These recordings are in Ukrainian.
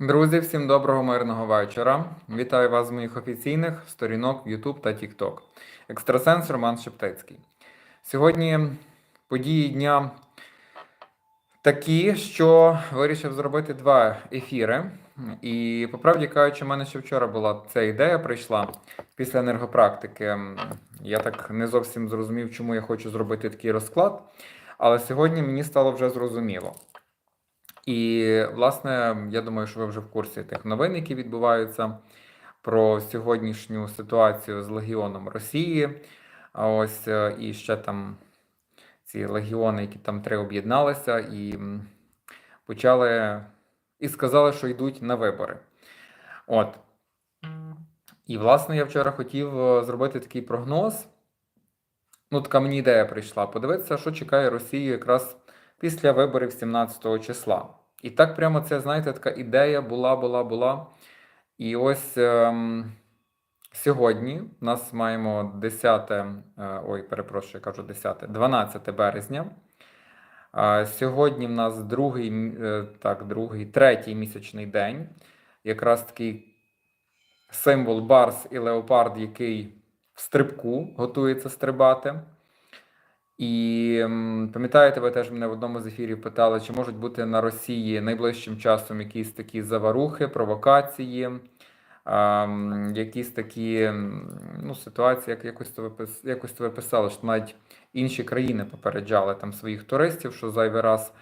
Друзі, всім доброго мирного вечора. Вітаю вас з моїх офіційних сторінок YouTube та TikTok. Екстрасенс Роман Шептицький. Сьогодні події дня такі, що вирішив зробити два ефіри. І по правді кажучи, в мене ще вчора була ця ідея прийшла після енергопрактики. Я так не зовсім зрозумів, чому я хочу зробити такий розклад. Але сьогодні мені стало вже зрозуміло. І, власне, я думаю, що ви вже в курсі тих новин, які відбуваються про сьогоднішню ситуацію з легіоном Росії. А ось е, і ще там ці легіони, які там три об'єдналися, і почали і сказали, що йдуть на вибори. От. І, власне, я вчора хотів е, зробити такий прогноз. Ну, така мені ідея прийшла. Подивитися, що чекає Росію якраз після виборів 17 числа. І так прямо це, знаєте, така ідея була, була, була. І ось ем, сьогодні у нас маємо 10, е, ой, перепрошую, я кажу 10, 12 березня. А сьогодні в нас другий, е, так, другий, третій місячний день. Якраз такий символ Барс і Леопард, який в стрибку готується стрибати. І пам'ятаєте, ви теж мене в одному з ефірів питали, чи можуть бути на Росії найближчим часом якісь такі заварухи, провокації, якісь такі ну, ситуації, як якось то ви якось то ви писали, що навіть інші країни попереджали там своїх туристів, що зайвий раз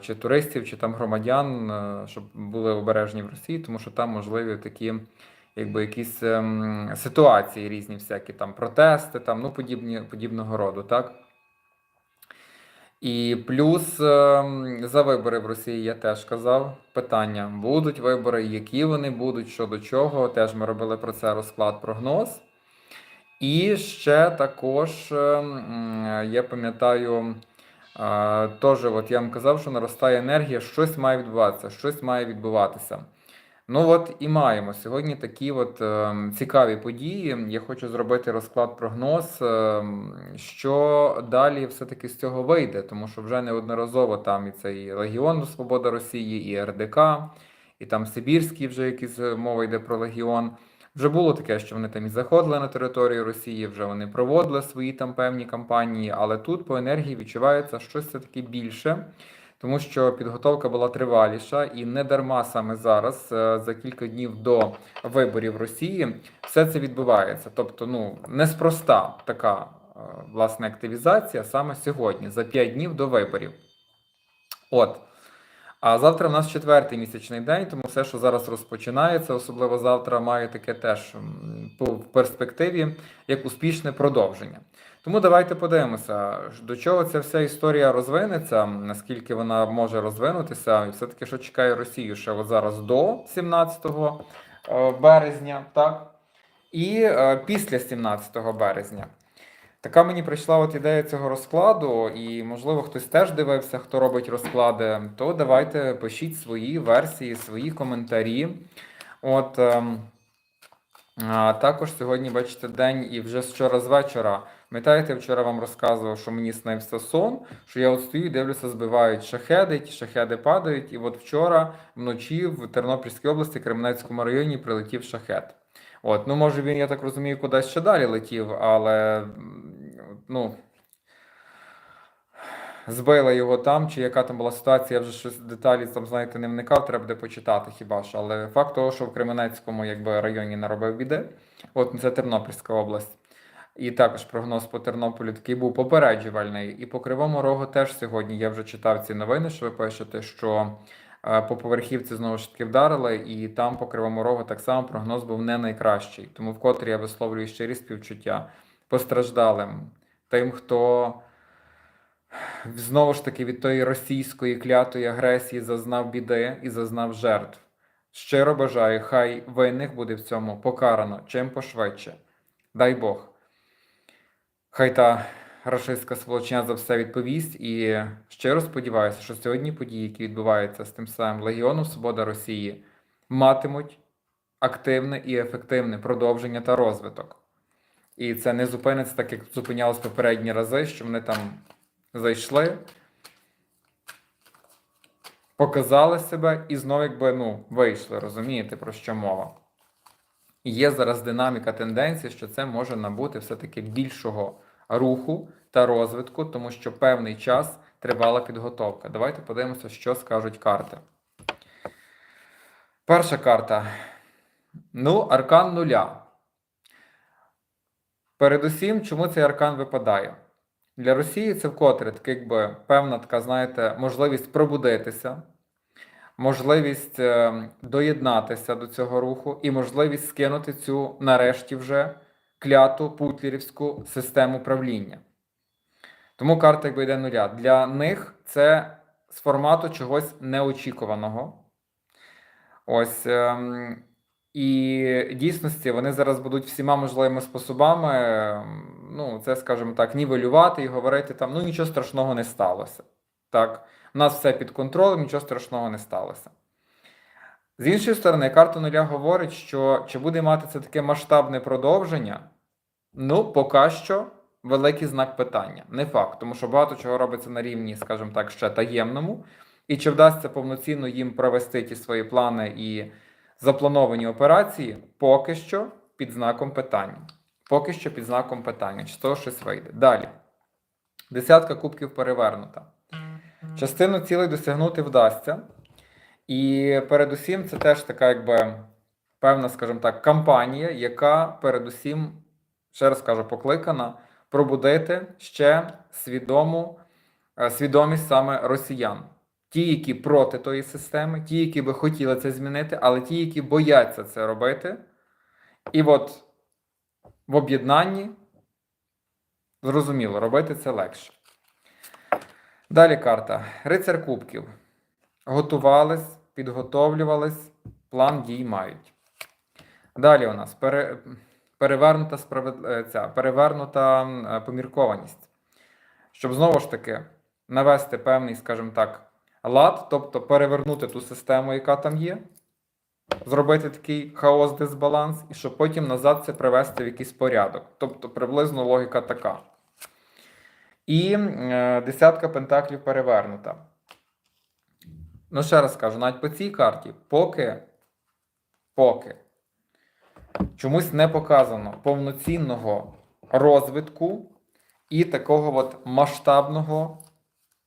чи туристів, чи там громадян, а, щоб були обережні в Росії, тому що там можливі такі. Якби якісь ем, ситуації різні, всякі там протести, там ну подібні подібного роду, так. І плюс ем, за вибори в Росії я теж казав питання: будуть вибори, які вони будуть, що до чого. Теж ми робили про це розклад прогноз. І ще також ем, я пам'ятаю, е, теж от я вам казав, що наростає енергія, щось має відбуватися, щось має відбуватися. Ну от і маємо сьогодні такі от ем, цікаві події. Я хочу зробити розклад прогноз, ем, що далі все-таки з цього вийде, тому що вже неодноразово там і цей Легіон Свобода Росії, і РДК, і там Сибірський, вже якийсь е, мова йде про Легіон. Вже було таке, що вони там і заходили на територію Росії, вже вони проводили свої там певні кампанії, але тут по енергії відчувається щось все-таки більше тому що підготовка була триваліша, і не дарма саме зараз, е, за кілька днів до виборів Росії, все це відбувається. Тобто, ну неспроста така е, власне активізація саме сьогодні, за 5 днів до виборів. От. А завтра в нас четвертий місячний день, тому все, що зараз розпочинається, особливо завтра, має таке теж в перспективі як успішне продовження. Тому давайте подивимося, до чого ця вся історія розвинеться, наскільки вона може розвинутися, і все-таки що чекає Росію ще от зараз до 17 е, березня, так? І е, після 17 березня. Така мені прийшла от ідея цього розкладу, і можливо хтось теж дивився, хто робить розклади. То давайте пишіть свої версії, свої коментарі. От ем, також сьогодні, бачите, день і вже з вчора з вечора. Пам'ятаєте, вчора вам розказував, що мені снився сон, що я от стою і дивлюся, збивають шахеди, ті шахеди падають. І от вчора вночі в Тернопільській області, Кременецькому районі, прилетів шахет. От, ну може він, я так розумію, кудись ще далі летів, але ну. Збили його там, чи яка там була ситуація, я вже щось деталі там, знаєте, не вникав, треба буде почитати хіба що. Але факт того, що в Кременецькому якби, районі наробив біди, от це Тернопільська область. І також прогноз по Тернополю такий був попереджувальний. І по Кривому Рогу теж сьогодні я вже читав ці новини, що ви пишете, що е, по поверхівці знову ж таки вдарили, і там по Кривому Рогу так само прогноз був не найкращий. Тому вкотре я висловлюю щирі співчуття постраждалим, тим, хто знову ж таки від тої російської клятої агресії зазнав біди і зазнав жертв. Щиро бажаю, хай винних буде в цьому покарано чим пошвидше. Дай Бог. Хай та рашистська сволочня за все відповість. І щиро сподіваюся, що сьогодні події, які відбуваються з тим самим Легіоном Свобода Росії, матимуть активне і ефективне продовження та розвиток. І це не зупиниться так, як зупинялось попередні рази, що вони там зайшли, показали себе і знову якби ну, вийшли, розумієте, про що мова. Є зараз динаміка тенденції, що це може набути все-таки більшого руху та розвитку, тому що певний час тривала підготовка. Давайте подивимося, що скажуть карти. Перша карта. Ну, аркан нуля. Передусім, чому цей аркан випадає? Для Росії це вкотре така, якби певна така, знаєте, можливість пробудитися, можливість е, доєднатися до цього руху і можливість скинути цю нарешті вже кляту путлерівську систему правління. Тому карта якби йде нуля. Для них це з формату чогось неочікуваного. Ось. ем, І дійсності вони зараз будуть всіма можливими способами, ем, ну, це, скажімо так, нівелювати і говорити там, ну нічого страшного не сталося. Так, у нас все під контролем, нічого страшного не сталося. З іншої сторони, карта нуля говорить, що чи буде мати це таке масштабне продовження, ну, поки що великий знак питання. Не факт, тому що багато чого робиться на рівні, скажімо так, ще таємному. І чи вдасться повноцінно їм провести ті свої плани і заплановані операції, поки що під знаком питання. Поки що під знаком питання, чи з того щось вийде. Далі. Десятка кубків перевернута. Частину цілей досягнути вдасться. І передусім це теж така, якби певна, скажімо так, кампанія, яка передусім, ще раз кажу, покликана пробудити ще свідому, е, свідомість саме росіян. Ті, які проти тої системи, ті, які би хотіли це змінити, але ті, які бояться це робити. І от в об'єднанні, зрозуміло, робити це легше. Далі карта. Рицар Кубків. Готувались, підготовлювались, план дій мають. Далі у нас пере, перевернута, справед, е, ця, перевернута е, поміркованість. Щоб знову ж таки навести певний, скажімо так, лад, тобто перевернути ту систему, яка там є, зробити такий хаос, дисбаланс, і щоб потім назад це привести в якийсь порядок. Тобто приблизно логіка така. І е, десятка пентаклів перевернута. Ну, ще раз кажу, навіть по цій карті, поки, поки чомусь не показано повноцінного розвитку і такого от масштабного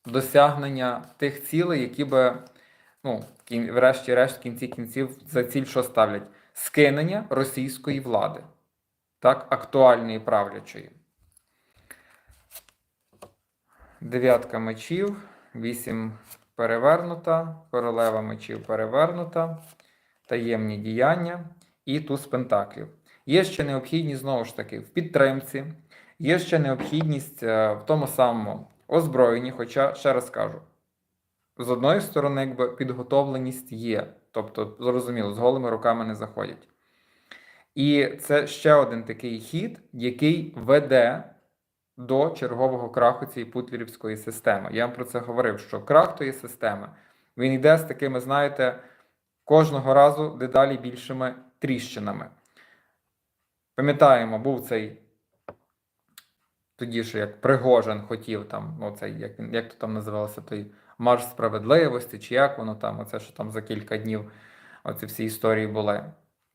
досягнення тих цілей, які би, ну, врешті-решт, в кінці кінців, за ціль що ставлять? Скинення російської влади, так, актуальної правлячої. Дев'ятка мечів, вісім перевернута, королева мечів перевернута, таємні діяння і туз пентаклів. Є ще необхідність, знову ж таки, в підтримці, є ще необхідність е, в тому самому озброєнні, хоча, ще раз кажу, з одної сторони, якби підготовленість є, тобто, зрозуміло, з голими руками не заходять. І це ще один такий хід, який веде до чергового краху цієї путлерівської системи. Я вам про це говорив, що крах тої системи він йде з такими, знаєте, кожного разу дедалі більшими тріщинами. Пам'ятаємо, був цей тоді ж, як Пригожин хотів там, оцей, як, як то там називалося, той марш справедливості, чи як воно там, оце, що там за кілька днів оці всі історії були.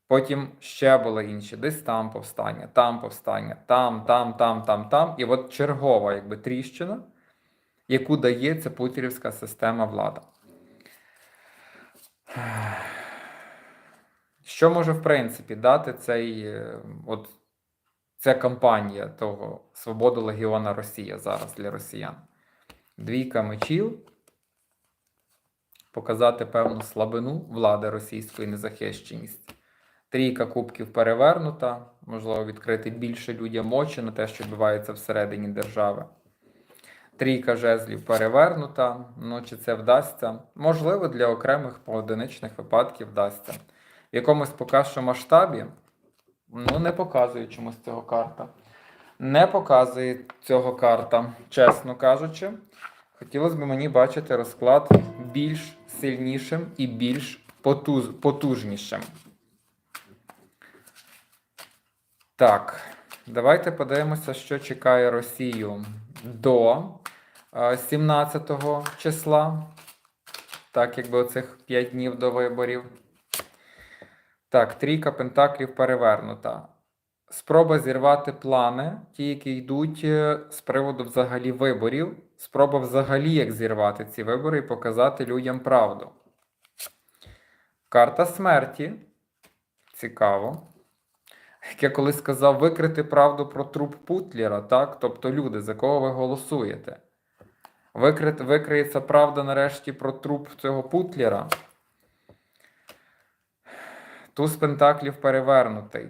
Потім ще були інші, десь там повстання, там повстання, там, там, там, там, там. І от чергова якби, тріщина, яку дає ця путірівська система влада. Що може, в принципі, дати цей, е, от, ця кампанія того Свободу Легіона Росія зараз для росіян? Двійка мечів. Показати певну слабину влади російської незахищеність. Трійка кубків перевернута, можливо, відкрити більше людям очі на те, що відбувається всередині держави. Трійка жезлів перевернута. Ну, чи це вдасться? Можливо, для окремих поодиничних випадків вдасться. В якомусь поки що масштабі, ну, не показує чомусь цього карта. Не показує цього карта, чесно кажучи. Хотілося б мені бачити розклад більш сильнішим і більш потуз, потужнішим. Так, давайте подивимося, що чекає Росію до е, 17 числа. Так, якби оцих 5 днів до виборів. Так, трійка пентаклів перевернута. Спроба зірвати плани, ті, які йдуть е, з приводу взагалі виборів. Спроба взагалі як зірвати ці вибори і показати людям правду. Карта смерті. Цікаво. Як я колись сказав, викрити правду про труп Путлера, так? Тобто люди, за кого ви голосуєте. Викрит, викриється правда нарешті про труп цього Путлера. Туз Пентаклів перевернутий.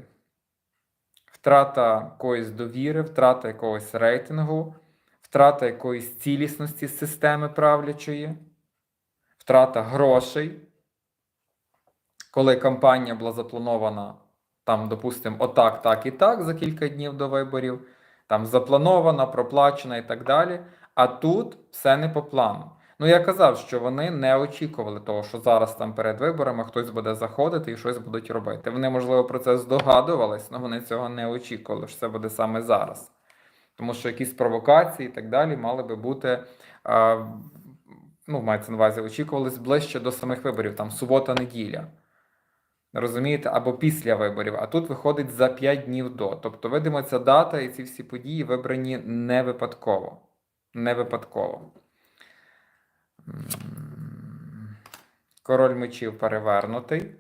Втрата якоїсь довіри, втрата якогось рейтингу, втрата якоїсь цілісності системи правлячої, втрата грошей. Коли кампанія була запланована, там, допустимо, отак, так і так за кілька днів до виборів, там запланована, проплачена і так далі. А тут все не по плану. Ну, я казав, що вони не очікували того, що зараз там перед виборами хтось буде заходити і щось будуть робити. Вони, можливо, про це здогадувались, але вони цього не очікували, що це буде саме зараз. Тому що якісь провокації і так далі мали би бути, ну, мається на увазі, очікувались ближче до самих виборів, там субота-неділя. Розумієте, або після виборів, а тут виходить за 5 днів до. Тобто, видимо, ця дата і ці всі події вибрані не випадково. Не випадково. Король мечів перевернутий.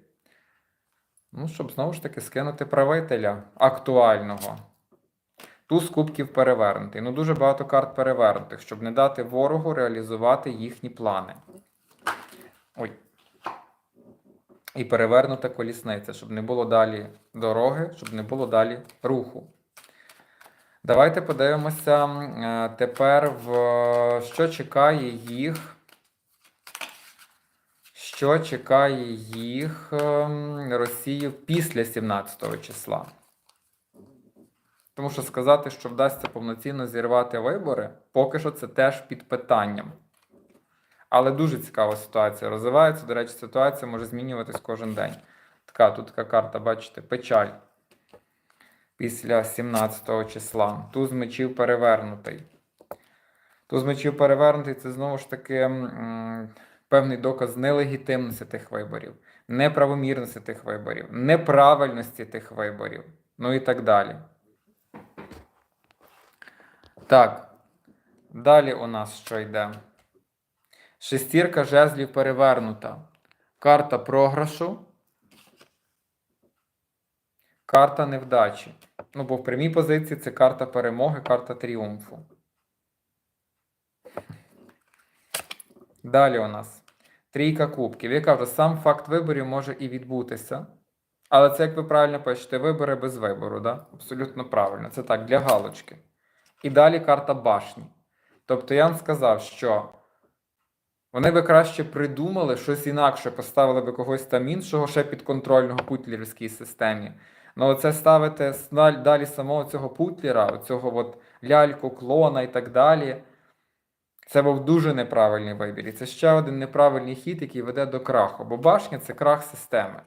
Ну, щоб знову ж таки скинути правителя актуального. Туз кубків перевернутий. Ну, дуже багато карт перевернутих, щоб не дати ворогу реалізувати їхні плани. Ой. І перевернута колісниця, щоб не було далі дороги, щоб не було далі руху. Давайте подивимося е, тепер, в що чекає їх. Що чекає їх ем, Росію після 17 числа? Тому що сказати, що вдасться повноцінно зірвати вибори, поки що це теж під питанням. Але дуже цікава ситуація розвивається. До речі, ситуація може змінюватись кожен день. Така, тут така карта, бачите, печаль. Після 17 числа. Туз мечів перевернутий. Туз мечів перевернутий це знову ж таки м, певний доказ нелегітимності тих виборів, неправомірності тих виборів, неправильності тих виборів, ну і так далі. Так. Далі у нас що йде? Шестірка жезлів перевернута. Карта програшу. Карта невдачі. Ну, бо в прямій позиції це карта перемоги, карта тріумфу. Далі у нас трійка кубків. Я кажу, сам факт виборів може і відбутися. Але це, як ви правильно пишете, вибори без вибору, да? Абсолютно правильно. Це так, для галочки. І далі карта башні. Тобто я вам сказав, що вони би краще придумали щось інакше, поставили би когось там іншого ще підконтрольного путлерівській системі. Ну, оце ставити далі самого цього путлера, цього от ляльку, клона і так далі. Це був дуже неправильний вибір. І це ще один неправильний хід, який веде до краху. Бо башня це крах системи.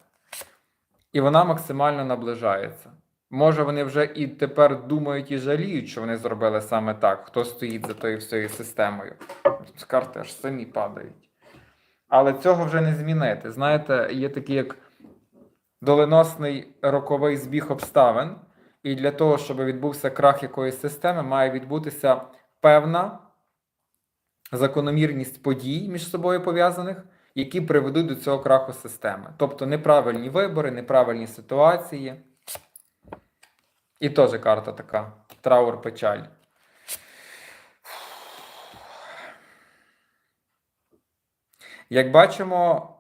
І вона максимально наближається. Може, вони вже і тепер думають і жаліють, що вони зробили саме так, хто стоїть за тою всією системою. Карти аж самі падають. Але цього вже не змінити. Знаєте, є такий як доленосний роковий збіг обставин, і для того, щоб відбувся крах якоїсь системи, має відбутися певна закономірність подій між собою пов'язаних, які приведуть до цього краху системи. Тобто неправильні вибори, неправильні ситуації. І теж карта така: траур печаль. Як бачимо,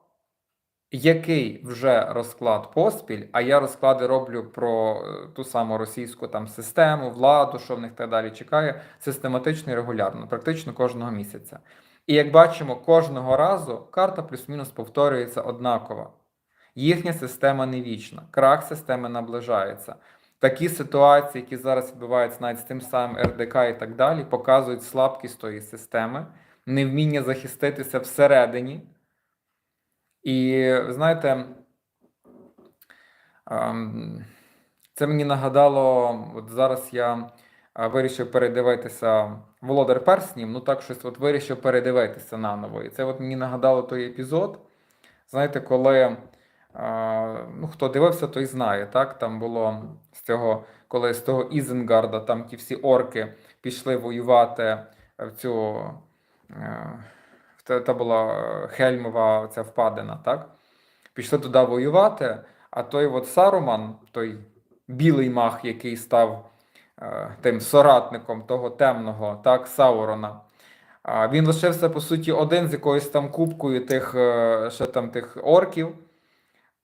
який вже розклад поспіль, а я розклади роблю про е, ту саму російську там систему, владу, що в них так далі чекає, систематично і регулярно, практично кожного місяця. І як бачимо, кожного разу карта плюс-мінус повторюється однаково. Їхня система не вічна, крах системи наближається. Такі ситуації, які зараз відбуваються навіть з тим самим РДК і так далі, показують слабкість тої системи, невміння захиститися всередині. І знаєте, ем, це мені нагадало, от зараз я е, вирішив передивитися Володар Перснів, ну так щось от вирішив передивитися наново. І це от мені нагадало той епізод. Знаєте, коли ну, хто дивився, той знає. Так? Там було з цього, коли з того Ізенгарда, там ті всі орки пішли воювати в цю. е, Та була е, Хельмова ця впадина, так? Пішли туди воювати, а той от Саруман, той білий мах, який став е, тим соратником того темного, так, Саурона. Він лишився, по суті, один з якоюсь там кубкою тих, ще там тих орків.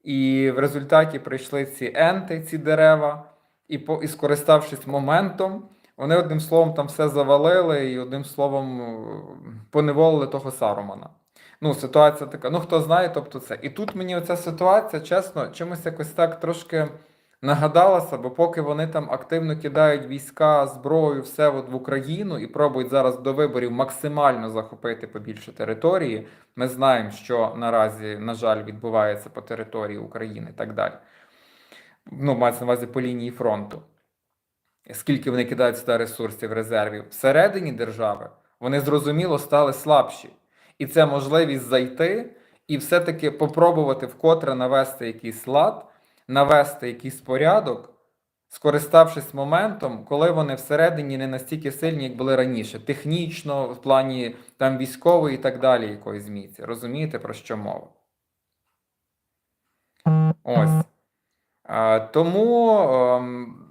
І в результаті прийшли ці енти, ці дерева, і, по, і скориставшись моментом, вони одним словом там все завалили і одним словом поневолили того Сарумана. Ну, ситуація така. Ну, хто знає, тобто це. І тут мені оця ситуація, чесно, чимось якось так трошки нагадалася, бо поки вони там активно кидають війська, зброю, все от в Україну і пробують зараз до виборів максимально захопити побільше території, ми знаємо, що наразі, на жаль, відбувається по території України і так далі. Ну, мається на увазі по лінії фронту. Скільки вони кидають сюди ресурсів, резервів. Всередині держави вони зрозуміло стали слабші. І це можливість зайти і все-таки попробувати вкотре навести якийсь лад, навести якийсь порядок, скориставшись моментом, коли вони всередині не настільки сильні, як були раніше, технічно, в плані там військової і так далі, якоїсь міці. Розумієте, про що мова? Ось. Тому, ем,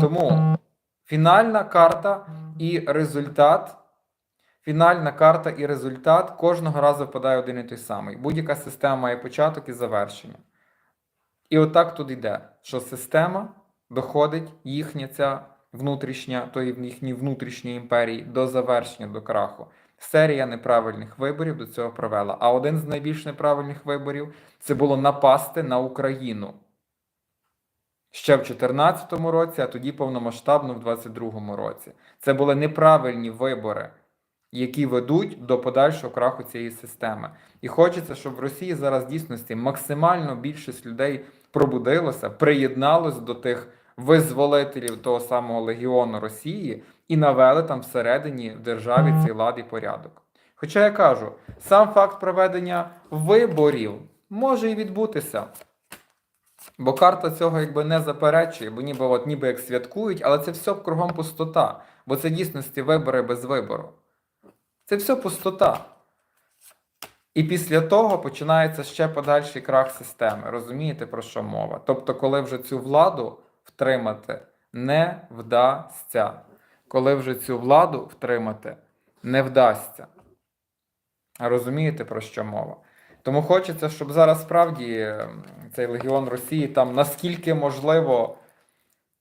тому фінальна карта і результат. Фінальна карта і результат кожного разу впадає один і той самий. Будь-яка система має початок і завершення. І отак тут йде, що система доходить їхня ця внутрішня, тої в їхній внутрішній імперії до завершення, до краху. Серія неправильних виборів до цього провела. А один з найбільш неправильних виборів це було напасти на Україну ще в 2014 році, а тоді повномасштабно в 2022 році. Це були неправильні вибори, які ведуть до подальшого краху цієї системи. І хочеться, щоб в Росії зараз дійсності максимально більшість людей пробудилося, приєдналось до тих визволителів того самого легіону Росії і навели там всередині в державі цей лад і порядок. Хоча я кажу, сам факт проведення виборів може і відбутися. Бо карта цього якби не заперечує, бо ніби от ніби як святкують, але це все кругом пустота. Бо це дійсності вибори без вибору. Це все пустота. І після того починається ще подальший крах системи. Розумієте, про що мова? Тобто, коли вже цю владу втримати не вдасться. Коли вже цю владу втримати не вдасться. Розумієте, про що мова? Тому хочеться, щоб зараз справді цей легіон Росії там наскільки можливо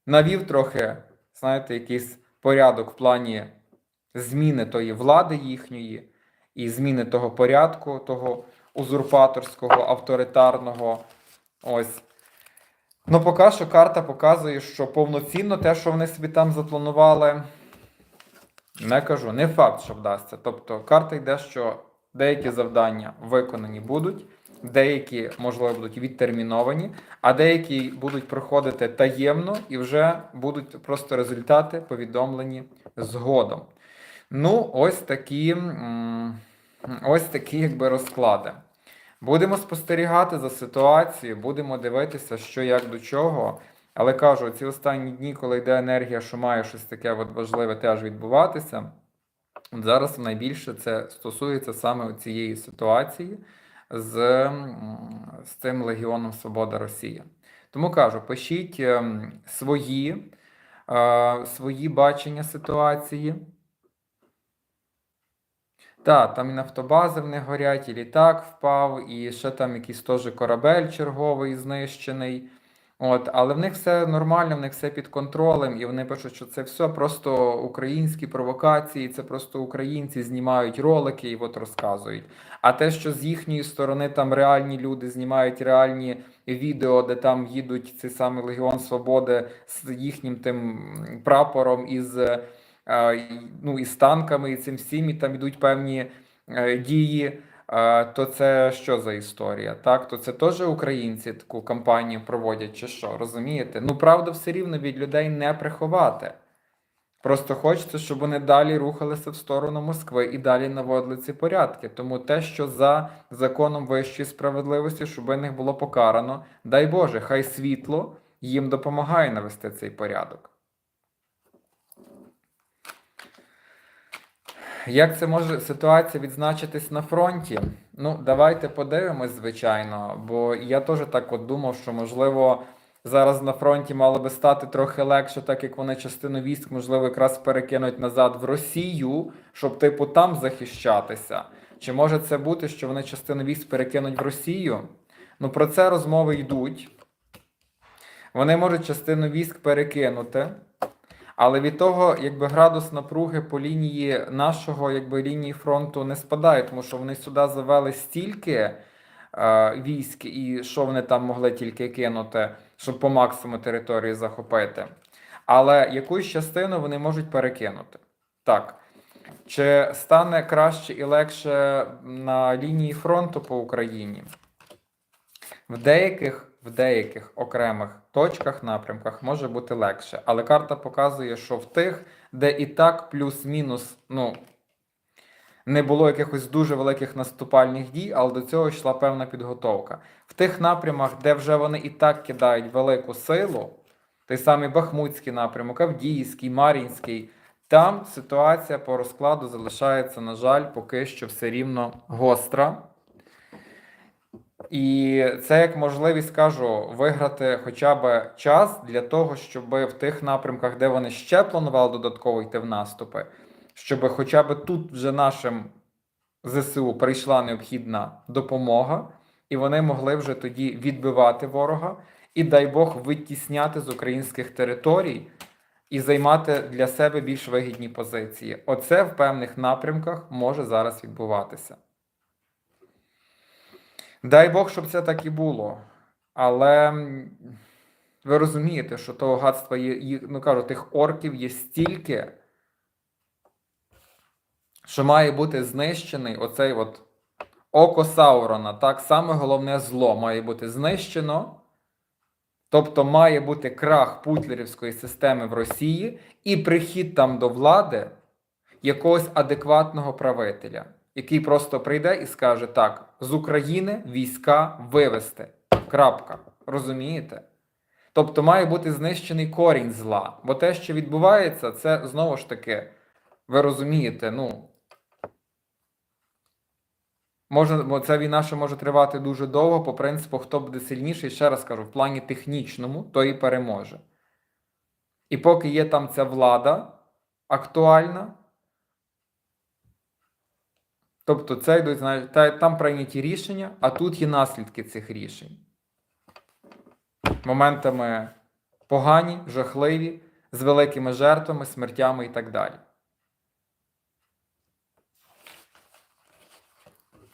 навів трохи, знаєте, якийсь порядок в плані зміни тої влади їхньої і зміни того порядку, того узурпаторського, авторитарного. Ось. Ну, поки що карта показує, що повноцінно те, що вони собі там запланували, не кажу, не факт, що вдасться. Тобто карта йде, що деякі завдання виконані будуть, деякі, можливо, будуть відтерміновані, а деякі будуть проходити таємно і вже будуть просто результати повідомлені згодом. Ну, ось такі, ось такі якби розклади. Будемо спостерігати за ситуацією, будемо дивитися, що як до чого. Але кажу, ці останні дні, коли йде енергія, що має щось таке от важливе теж відбуватися. От зараз найбільше це стосується саме цієї ситуації з, з цим Легіоном Свобода Росія. Тому кажу, пишіть ем, свої, е, свої бачення ситуації. Так, там і нафтобази в них горять, і літак впав, і ще там якийсь теж корабель черговий знищений. От, але в них все нормально, в них все під контролем, і вони пишуть, що це все просто українські провокації, це просто українці знімають ролики і от розказують. А те, що з їхньої сторони там реальні люди знімають реальні відео, де там їдуть цей самий Легіон Свободи з їхнім тим прапором із, ну, із танками і цим всім, і там йдуть певні е, дії. То це що за історія? Так, то це теж українці таку кампанію проводять, чи що, розумієте? Ну, правда, все рівно від людей не приховати. Просто хочеться, щоб вони далі рухалися в сторону Москви і далі наводили ці порядки. Тому те, що за законом вищої справедливості, щоб них було покарано, дай Боже, хай світло їм допомагає навести цей порядок. Як це може ситуація відзначитись на фронті? Ну, давайте подивимось, звичайно, бо я теж так от думав, що можливо зараз на фронті мало би стати трохи легше, так як вони частину військ, можливо, якраз перекинуть назад в Росію, щоб типу там захищатися. Чи може це бути, що вони частину військ перекинуть в Росію? Ну про це розмови йдуть. Вони можуть частину військ перекинути. Але від того, якби градус напруги по лінії нашого, якби лінії фронту не спадає, тому що вони сюди завели стільки е, військ, і що вони там могли тільки кинути, щоб по максимуму території захопити. Але якусь частину вони можуть перекинути. Так. Чи стане краще і легше на лінії фронту по Україні? В деяких, в деяких окремих точках, напрямках може бути легше. Але карта показує, що в тих, де і так плюс-мінус, ну, не було якихось дуже великих наступальних дій, але до цього йшла певна підготовка. В тих напрямах, де вже вони і так кидають велику силу, той самий Бахмутський напрямок, Авдіївський, Мар'їнський, там ситуація по розкладу залишається, на жаль, поки що все рівно гостра. І це як можливість кажу виграти хоча б час для того, щоб в тих напрямках, де вони ще планували додатково йти в наступи, щоб хоча б тут вже нашим ЗСУ прийшла необхідна допомога, і вони могли вже тоді відбивати ворога і, дай Бог, витісняти з українських територій і займати для себе більш вигідні позиції. Оце в певних напрямках може зараз відбуватися. Дай Бог, щоб це так і було. Але ви розумієте, що того гадства є, ну кажу, тих орків є стільки, що має бути знищений оцей от око Саурона. Так, саме головне зло має бути знищено. Тобто має бути крах путлерівської системи в Росії і прихід там до влади якогось адекватного правителя, який просто прийде і скаже: так, з України війська вивести. Крапка. Розумієте? Тобто має бути знищений корінь зла. Бо те, що відбувається, це знову ж таки, ви розумієте, ну. Може, бо ця війна ще може тривати дуже довго, по принципу, хто буде сильніший, ще раз кажу, в плані технічному, той і переможе. І поки є там ця влада актуальна, тобто це йдуть, знаєте, та- там прийняті рішення, а тут є наслідки цих рішень. Моментами погані, жахливі, з великими жертвами, смертями і так далі.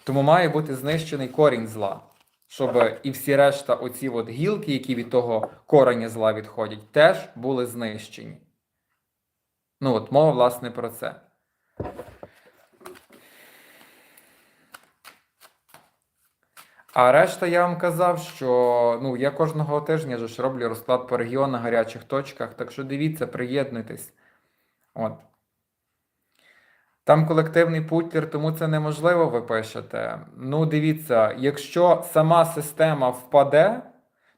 Тому має бути знищений корінь зла, щоб і всі решта, оці от гілки, які від того кореня зла відходять, теж були знищені. Ну, от мова, власне, про це. А решта я вам казав, що ну, я кожного тижня ж роблю розклад по регіонах, гарячих точках, так що дивіться, приєднуйтесь. От. Там колективний путлер, тому це неможливо, ви пишете. Ну, дивіться, якщо сама система впаде,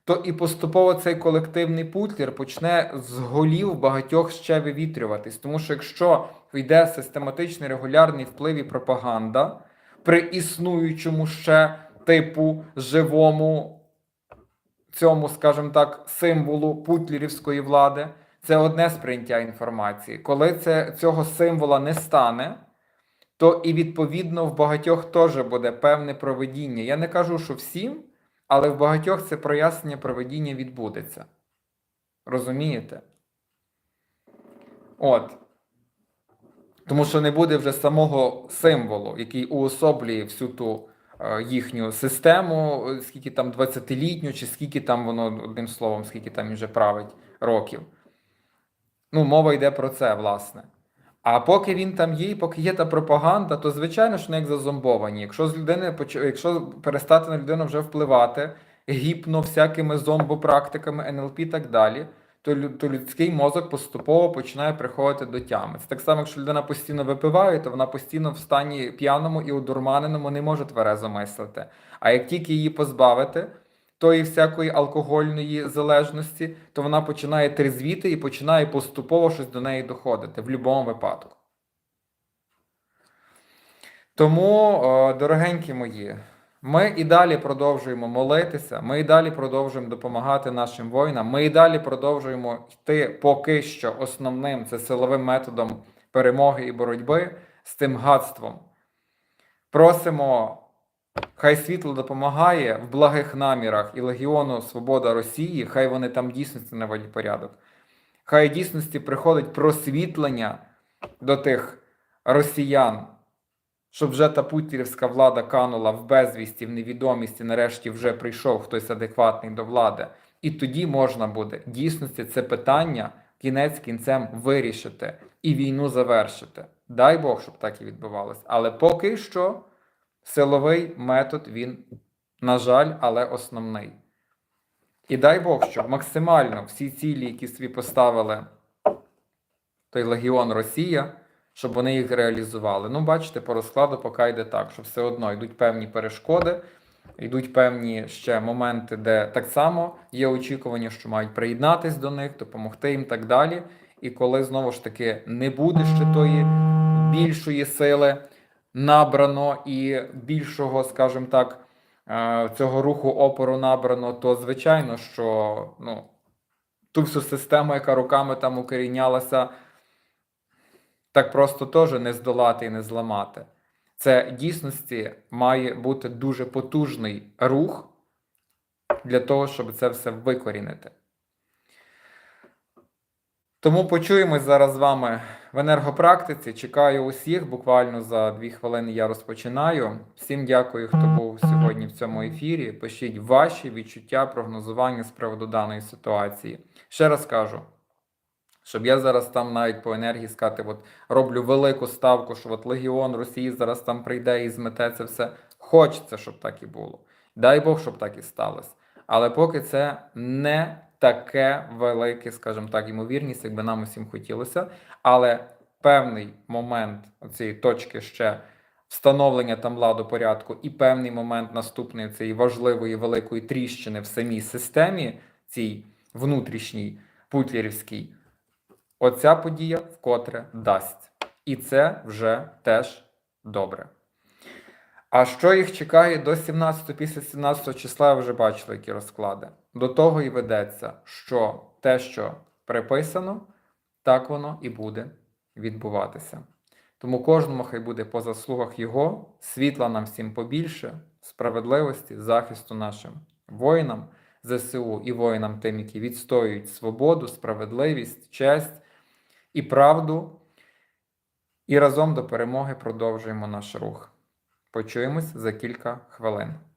то і поступово цей колективний путлер почне з голів багатьох ще вивітрюватись. Тому що якщо йде систематичний регулярний вплив і пропаганда при існуючому ще типу живому цьому, скажімо так, символу путлерівської влади, це одне сприйняття інформації. Коли це, цього символа не стане, то і відповідно в багатьох теж буде певне проведіння. Я не кажу, що всім, але в багатьох це прояснення проведіння відбудеться. Розумієте? От. Тому що не буде вже самого символу, який уособлює всю ту їхню систему, е, скільки там 20-літню, чи скільки там воно, одним словом, скільки там вже править років. Ну, мова йде про це, власне. А поки він там є, поки є та пропаганда, то звичайно ж не як зазомбовані. Якщо з людини якщо перестати на людину вже впливати гіпно всякими зомбопрактиками, НЛП і так далі, то, то людський мозок поступово починає приходити до тями. Це так само, якщо людина постійно випиває, то вона постійно в стані п'яному і одурманеному не може тверезо мислити. А як тільки її позбавити тої всякої алкогольної залежності, то вона починає трезвіти і починає поступово щось до неї доходити в будь-якому випадку. Тому, дорогенькі мої, ми і далі продовжуємо молитися, ми і далі продовжуємо допомагати нашим воїнам, ми і далі продовжуємо йти поки що основним це силовим методом перемоги і боротьби з тим гадством. Просимо, хай світло допомагає в благих намірах і Легіону Свобода Росії, хай вони там дійсності наводять порядок. Хай дійсності приходить просвітлення до тих росіян, щоб вже та путірівська влада канула в безвісті, в невідомість і нарешті вже прийшов хтось адекватний до влади. І тоді можна буде дійсності це питання кінець кінцем вирішити і війну завершити. Дай Бог, щоб так і відбувалося. Але поки що силовий метод він, на жаль, але основний. І дай Бог, щоб максимально всі цілі, які собі поставили той Легіон Росія, щоб вони їх реалізували. Ну, бачите, по розкладу поки йде так, що все одно йдуть певні перешкоди, йдуть певні ще моменти, де так само є очікування, що мають приєднатись до них, допомогти їм так далі. І коли знову ж таки не буде ще тої більшої сили набрано і більшого, скажімо так, е, цього руху опору набрано, то звичайно, що ну, ту всю систему, яка руками там укорінялася, так просто теж не здолати і не зламати. Це дійсності має бути дуже потужний рух для того, щоб це все викорінити. Тому почуємось зараз з вами в енергопрактиці. Чекаю усіх. Буквально за дві хвилини я розпочинаю. Всім дякую, хто був сьогодні в цьому ефірі. Пишіть ваші відчуття, прогнозування з приводу даної ситуації. Ще раз кажу, щоб я зараз там навіть по енергії сказати, от роблю велику ставку, що от Легіон Росії зараз там прийде і змете це все. Хочеться, щоб так і було. Дай Бог, щоб так і сталося. Але поки це не таке велике, скажімо так, ймовірність, якби нам усім хотілося. Але певний момент цієї точки ще встановлення там ладу порядку, і певний момент наступної цієї важливої великої тріщини в самій системі, цій внутрішній путлерівській, оця подія вкотре дасть. І це вже теж добре. А що їх чекає до 17 після 17 числа, ви вже бачили, які розклади. До того і ведеться, що те, що приписано, так воно і буде відбуватися. Тому кожному хай буде по заслугах його, світла нам всім побільше, справедливості, захисту нашим воїнам, ЗСУ і воїнам тим, які відстоюють свободу, справедливість, честь і правду. І разом до перемоги продовжуємо наш рух. Почуємось за кілька хвилин.